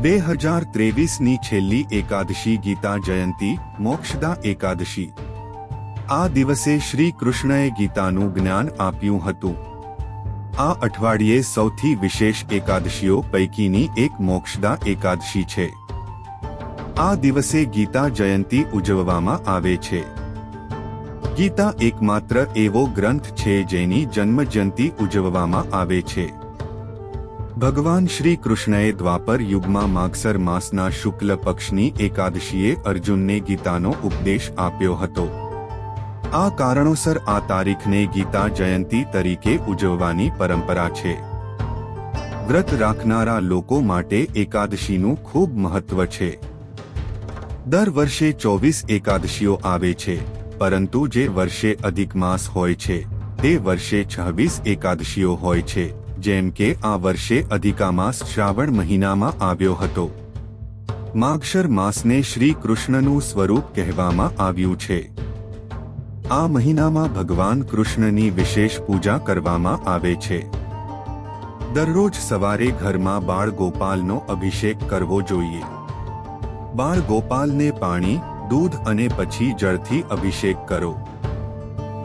બે હજાર ત્રેવીસની છેલ્લી એકાદશી ગીતા જયંતી, મોક્ષદા એકાદશી. આ દિવસે શ્રી કૃષ્ણએ ગીતાનું જ્ઞાન આપ્યું હતું. આ અઠવાડિયે સૌથી વિશેષ એકાદશીઓ પૈકીની એક મોક્ષદા એકાદશી છે. આ દિવસે ગીતા જયંતી ઉજવવામાં આવે છે. ગીતા એકમાત્ર એવો ગ્રંથ છે જેની જન્મજયંતી ઉજવવામાં આવે છે. ભગવાન શ્રી કૃષ્ણએ દ્વાપર યુગમાં માગસર માસના શુક્લ પક્ષની એકાદશીએ અર્જુનને ગીતાનો ઉપદેશ આપ્યો હતો. આ કારણોસર આ તારીખને ગીતા જયંતી તરીકે ઉજવવાની પરંપરા છે. વ્રત રાખનારા લોકો માટે એકાદશીનું ખૂબ મહત્વ છે. દર વર્ષે ચોવીસ એકાદશીઓ આવે છે, પરંતુ જે વર્ષે અધિક માસ હોય છે, તે વર્ષે છવ્વીસ એકાદશીઓ હોય છે. જેમ કે આ વર્ષે અધિકામાસ શ્રાવણ મહિનામાં આવ્યો હતો. માગશર માસને શ્રી કૃષ્ણનું સ્વરૂપ કહેવામાં આવ્યું છે. આ મહિનામાં ભગવાન કૃષ્ણની વિશેષ પૂજા કરવામાં આવે છે. દરરોજ સવારે ઘરમાં બાળ ગોપાલનો અભિષેક કરવો જોઈએ. બાળ ગોપાલને પાણી, દૂધ અને પછી જળથી અભિષેક કરો.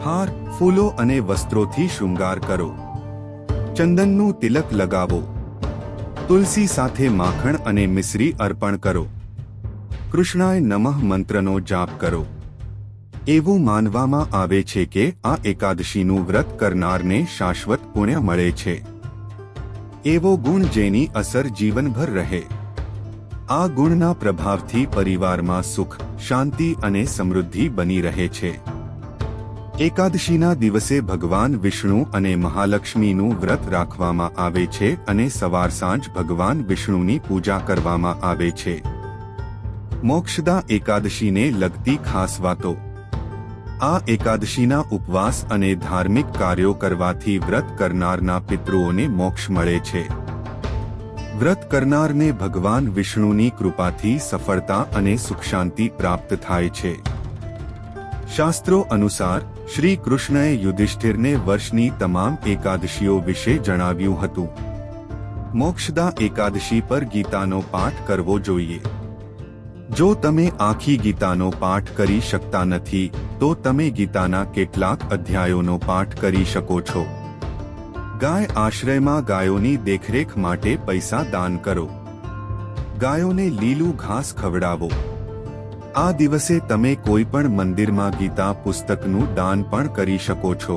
હાર, ફૂલો અને વસ્ત્રોથી શૃંગાર કરો. ચંદનનું તિલક લગાવો. તુલસી સાથે માખણ અને મિશ્રી અર્પણ કરો. કૃષ્ણાય નમઃ મંત્રનો જાપ કરો. એવું માનવામાં આવે છે કે આ એકાદશીનું વ્રત કરનારને શાશ્વત પુણ્ય મળે છે. એવો ગુણ જેની અસર જીવનભર રહે. આ ગુણના પ્રભાવથી પરિવારમાં સુખ, શાંતિ અને સમૃદ્ધિ બની રહે છે. એકાદશીના દિવસે ભગવાન વિષ્ણુ અને મહાલક્ષ્મીનું વ્રત રાખવામાં આવે છે અને સવાર સાંજ ભગવાન વિષ્ણુની પૂજા કરવામાં આવે છે. મોક્ષદા એકાદશીને લગતી ખાસ વાતો. આ એકાદશીના ઉપવાસ અને ધાર્મિક કાર્યો કરવાથી વ્રત કરનારના પિતૃઓને મોક્ષ મળે છે. વ્રત કરનારને ભગવાન વિષ્ણુની કૃપાથી સફળતા અને સુખ શાંતિ પ્રાપ્ત થાય છે. શાસ્ત્રો અનુસાર, શ્રી કૃષ્ણએ યુધિષ્ઠિરને વર્ષની તમામ એકાદશીઓ વિશે જણાવ્યું હતું. મોક્ષદા એકાદશી પર ગીતાનો પાઠ કરવો જોઈએ. જો તમે આખી ગીતાનો પાઠ કરી શકતા નથી, તો તમે ગીતાના કેટલાક અધ્યાયોનો પાઠ કરી શકો છો. ગાય આશ્રયમાં ગાયોની દેખરેખ માટે પૈસા દાન કરો. ગાયોને લીલું ઘાસ ખવડાવો. આ દિવસે તમે કોઈ પણ મંદિરમાં ગીતા પુસ્તકનું દાન પણ કરી શકો છો.